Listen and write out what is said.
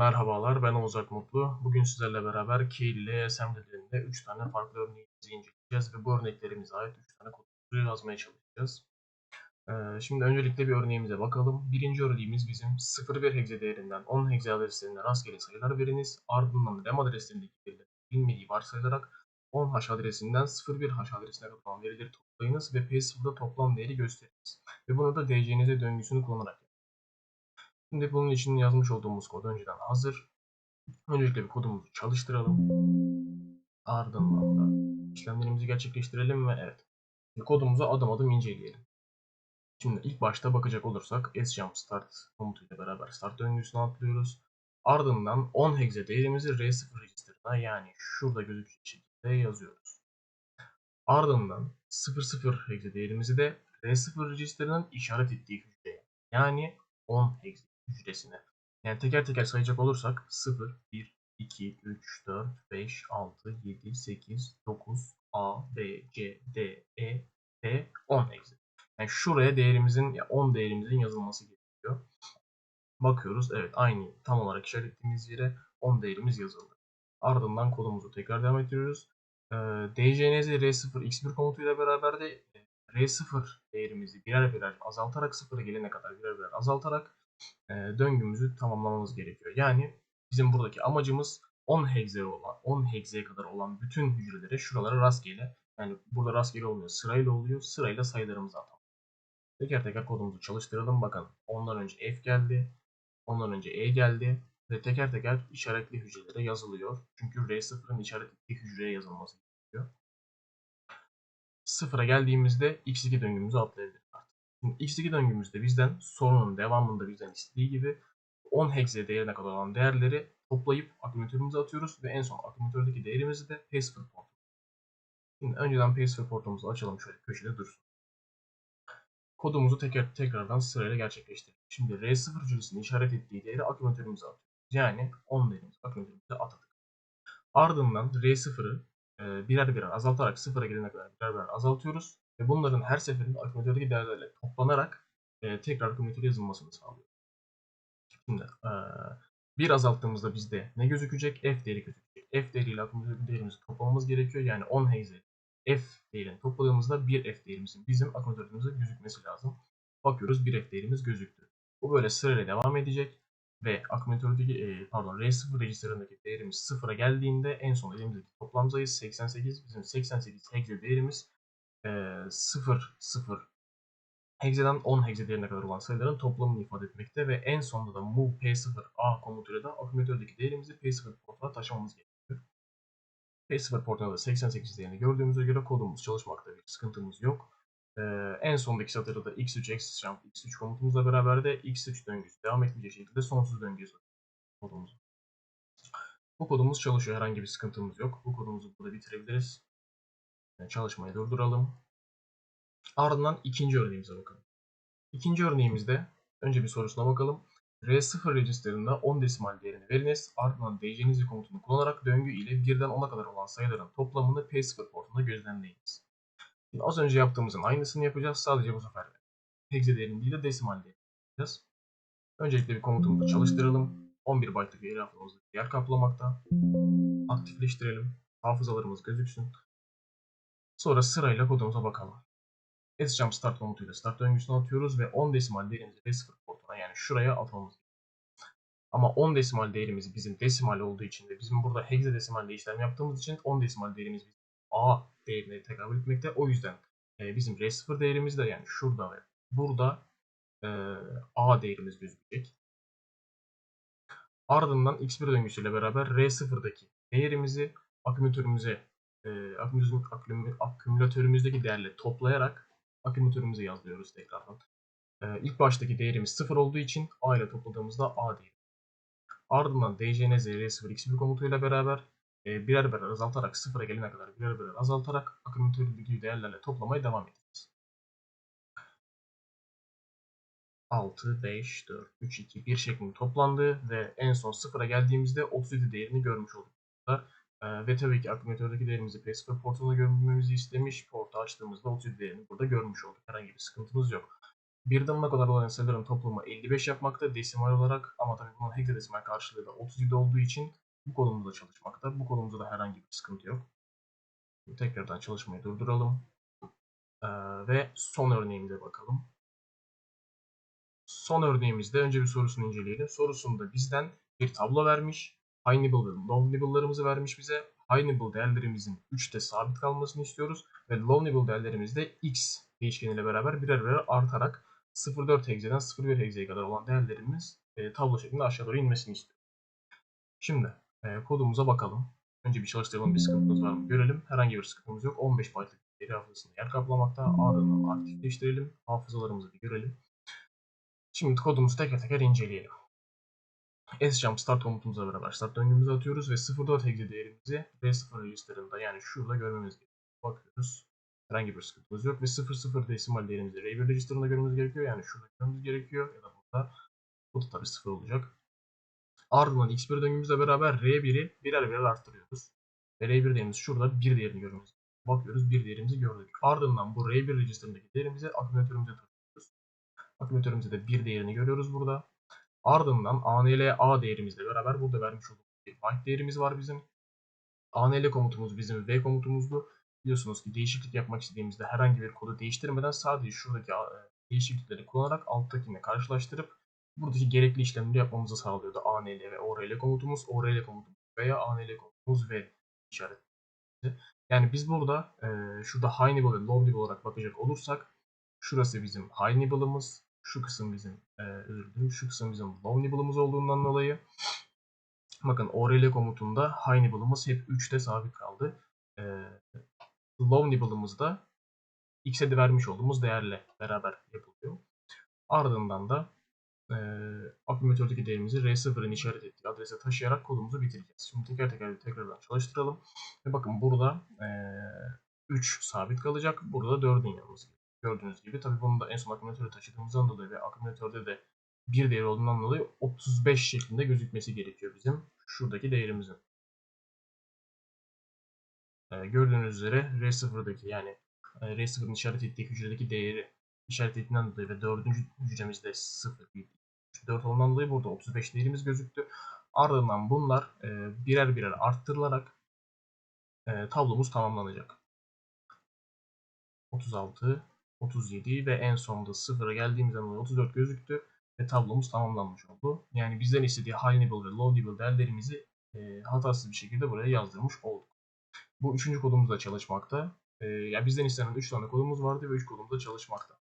Merhabalar, ben Oğuz Mutlu. Bugün sizlerle beraber Keil ile assembly'lerinde 3 tane farklı örneğimizi inceleyeceğiz ve bu örneklerimize ait 3 tane kodumuzu yazmaya çalışacağız. Ee, şimdi öncelikle bir örneğimize bakalım. Birinci örneğimiz bizim 01 hexe değerinden 10 hexe adreslerine rastgele sayılar veriniz. Ardından RAM adreslerindeki verileri bilmediği varsayılarak 10 hash adresinden 01 hash adresine katılan verileri toplayınız ve P0'da toplam değeri gösteriniz. Ve bunu da DCNZ döngüsünü kullanarak Şimdi bunun için yazmış olduğumuz kod önceden hazır. Öncelikle bir kodumuzu çalıştıralım. Ardından da işlemlerimizi gerçekleştirelim ve evet. Kodumuzu adım adım inceleyelim. Şimdi ilk başta bakacak olursak sjump start komutuyla beraber start döngüsünü atlıyoruz. Ardından 10 hexe değerimizi R0 register'ına yani şurada gözükecek şekilde yazıyoruz. Ardından 00 hexe değerimizi de R0 register'ının işaret ettiği hücreye yani 10 hexe hücresine. Yani teker teker sayacak olursak 0, 1, 2, 3, 4, 5, 6, 7, 8, 9, A, B, C, D, E, F, 10 eksi. Yani şuraya değerimizin, 10 değerimizin yazılması gerekiyor. Bakıyoruz evet aynı tam olarak işaretlediğimiz yere 10 değerimiz yazıldı. Ardından kodumuzu tekrar devam ettiriyoruz. Ee, djnz r0 x1 komutuyla beraber de r0 değerimizi birer birer azaltarak sıfıra gelene kadar birer birer azaltarak e, döngümüzü tamamlamamız gerekiyor. Yani bizim buradaki amacımız 10 hexe olan, 10 hexe'ye kadar olan bütün hücrelere şuralara rastgele yani burada rastgele olmuyor, sırayla oluyor. Sırayla sayılarımızı atalım. Teker teker kodumuzu çalıştıralım. Bakın ondan önce F geldi. Ondan önce E geldi. Ve teker teker işaretli hücrelere yazılıyor. Çünkü R0'ın işaretli hücreye yazılması gerekiyor. Sıfıra geldiğimizde X2 döngümüzü atlayabiliriz. Şimdi X2 döngümüzde bizden sorunun devamında bizden istediği gibi 10 hexe değerine kadar olan değerleri toplayıp akümülatörümüze atıyoruz ve en son akümülatördeki değerimizi de P0 port. Şimdi önceden P0 portumuzu açalım şöyle köşede dursun. Kodumuzu tekrar tekrardan sırayla gerçekleştirelim. Şimdi R0 cüresini işaret ettiği değeri akümülatörümüze atıyoruz. Yani 10 değerimizi akümülatörümüze atadık. Ardından R0'ı e, birer birer azaltarak sıfıra gelene kadar birer birer azaltıyoruz. Ve bunların her seferinde akümülatördeki değerlerle toplanarak e, tekrar akümülatöre yazılmasını sağlıyor. Şimdi e, bir azalttığımızda bizde ne gözükecek? F değeri gözükecek. F değeriyle akümülatör değerimizi toplamamız gerekiyor. Yani 10 hexe F değerini topladığımızda 1 F değerimizin bizim akümülatörümüzde gözükmesi lazım. Bakıyoruz 1 F değerimiz gözüktü. Bu böyle sırayla devam edecek ve akümülatördeki e, pardon R0 registerındaki değerimiz sıfıra geldiğinde en son elimizdeki toplam sayı 88. Bizim 88 hexe değerimiz 0 0 hexeden 10 hexe değerine kadar olan sayıların toplamını ifade etmekte ve en sonunda da move p0a komutuyla da akümülatördeki değerimizi p0 portuna taşımamız gerekiyor. p0 portuna da 88 değerini gördüğümüze göre kodumuz çalışmakta bir sıkıntımız yok. Ee, en sondaki satırda da x3 x jump x3 komutumuzla beraber de x3 döngüsü devam etmeyecek şekilde sonsuz döngüye kodumuz. Bu kodumuz çalışıyor. Herhangi bir sıkıntımız yok. Bu kodumuzu burada bitirebiliriz. Yani çalışmayı durduralım. Ardından ikinci örneğimize bakalım. İkinci örneğimizde önce bir sorusuna bakalım. R0 registerında 10 desimal değerini veriniz. Ardından djnizi komutunu kullanarak döngü ile 1'den 10'a kadar olan sayıların toplamını P0 portunda gözlemleyiniz. Şimdi az önce yaptığımızın aynısını yapacağız. Sadece bu sefer hexe değerini değil de desimal değerini yapacağız. Öncelikle bir komutumuzu çalıştıralım. 11 byte'lık bir yer kaplamakta. Aktifleştirelim. Hafızalarımız gözüksün. Sonra sırayla kodumuza bakalım. SJump start komutuyla start döngüsünü atıyoruz ve 10 desimal değerimizi D0 portuna yani şuraya atmamız. Ama 10 desimal değerimiz bizim desimal olduğu için ve bizim burada hexadesimalle işlem yaptığımız için 10 desimal değerimiz A değerine tekabül etmekte. O yüzden e, bizim R0 değerimiz de yani şurada ve burada e, A değerimiz gözükecek. Ardından X1 döngüsüyle beraber R0'daki değerimizi akümülatörümüze e, akümülatörümüzdeki değerle toplayarak akümülatörümüze yazıyoruz tekrardan. Ee, ilk baştaki değerimiz 0 olduğu için A ile topladığımızda A değeri. Ardından djnz r0 x1 komutuyla beraber e, birer birer azaltarak sıfıra gelene kadar birer birer azaltarak akümülatördeki değerlerle toplamaya devam edeceğiz. 6, 5, 4, 3, 2, 1 şeklinde toplandı ve en son sıfıra geldiğimizde 37 değerini görmüş olduk. Ee, ve tabii ki akümülatördeki değerimizi P0 portuna görmemizi istemiş. Portu açtığımızda 37 değerini burada görmüş olduk. Herhangi bir sıkıntımız yok. Birden kadar olan sayıların toplamı 55 yapmakta desimal olarak ama tabii bunun hexadesimal karşılığı da 37 olduğu için bu kodumuzda çalışmakta. Bu kodumuzda da herhangi bir sıkıntı yok. Tekrardan çalışmayı durduralım. Ee, ve son örneğimize bakalım. Son örneğimizde önce bir sorusunu inceleyelim. Sorusunda bizden bir tablo vermiş. High nibble ve low nibble'larımızı vermiş bize. High nibble değerlerimizin 3'te sabit kalmasını istiyoruz. Ve low nibble değerlerimiz de x değişkeniyle beraber birer birer artarak 0.4 hexeden 0.1 hexeye kadar olan değerlerimiz e, tablo şeklinde aşağı doğru inmesini istiyor. Şimdi e, kodumuza bakalım. Önce bir çalıştıralım bir sıkıntımız var mı görelim. Herhangi bir sıkıntımız yok. 15 byte'lık veri hafızasında yer kaplamakta. Ardından aktifleştirelim. Hafızalarımızı bir görelim. Şimdi kodumuzu teker teker inceleyelim. Sjump start komutumuzla beraber start döngümüzü atıyoruz ve 0.4 hexe değerimizi R0 register'ında yani şurada görmemiz gerekiyor. Bakıyoruz. Herhangi bir sıkıntımız yok ve 00 desimal değerimizi R1 register'ında görmemiz gerekiyor. Yani şurada görmemiz gerekiyor ya da burada. Bu da tabii 0 olacak. Ardından x1 döngümüzle beraber R1'i birer birer arttırıyoruz. Ve R1 değerimiz şurada 1 değerini görmemiz Bakıyoruz 1 değerimizi gördük. Ardından bu R1 register'ındaki değerimizi akümülatörümüze takıyoruz. Akümülatörümüzde de 1 değerini görüyoruz burada. Ardından ANL A değerimizle beraber burada vermiş olduğumuz bir byte değerimiz var bizim. ANL komutumuz bizim V komutumuzdu. Biliyorsunuz ki değişiklik yapmak istediğimizde herhangi bir kodu değiştirmeden sadece şuradaki değişiklikleri kullanarak alttakini karşılaştırıp buradaki gerekli işlemleri yapmamızı sağlıyordu ANL ve ORL komutumuz, ORL komutumuz veya ANL komutumuz ve işareti. Yani biz burada e, şurada high nibble ve low nibble olarak bakacak olursak şurası bizim high nibble'ımız, şu kısım bizim e, özür dilerim, şu kısım bizim low nibble'ımız olduğundan dolayı bakın ORL komutunda high nibble'ımız hep 3'te sabit kaldı. E, low nibble'ımız da x'e de vermiş olduğumuz değerle beraber yapılıyor. Ardından da e, akümülatördeki değerimizi R0'ın işaret ettiği adrese taşıyarak kodumuzu bitireceğiz. Şimdi teker teker tekrardan çalıştıralım. Ve bakın burada e, 3 sabit kalacak. Burada da 4'ün yanımız Gördüğünüz gibi tabi bunu da en son akümülatörü taşıdığımızdan dolayı ve akümülatörde de bir değer olduğundan dolayı 35 şeklinde gözükmesi gerekiyor bizim şuradaki değerimizin. Ee, gördüğünüz üzere R0'daki yani e, R0'ın işaret ettiği hücredeki değeri işaret ettiğinden dolayı ve dördüncü hücremizde 0, 1, 3, 4 olduğundan dolayı burada 35 değerimiz gözüktü. Ardından bunlar e, birer birer arttırılarak e, tablomuz tamamlanacak. 36, 37 ve en sonunda 0'a geldiğimiz zaman 34 gözüktü ve tablomuz tamamlanmış oldu. Yani bizden istediği high nibble ve low nibble değerlerimizi e, hatasız bir şekilde buraya yazdırmış olduk. Bu üçüncü kodumuz da çalışmakta. E, yani bizden istenen 3 tane kodumuz vardı ve 3 kodumuz da çalışmakta.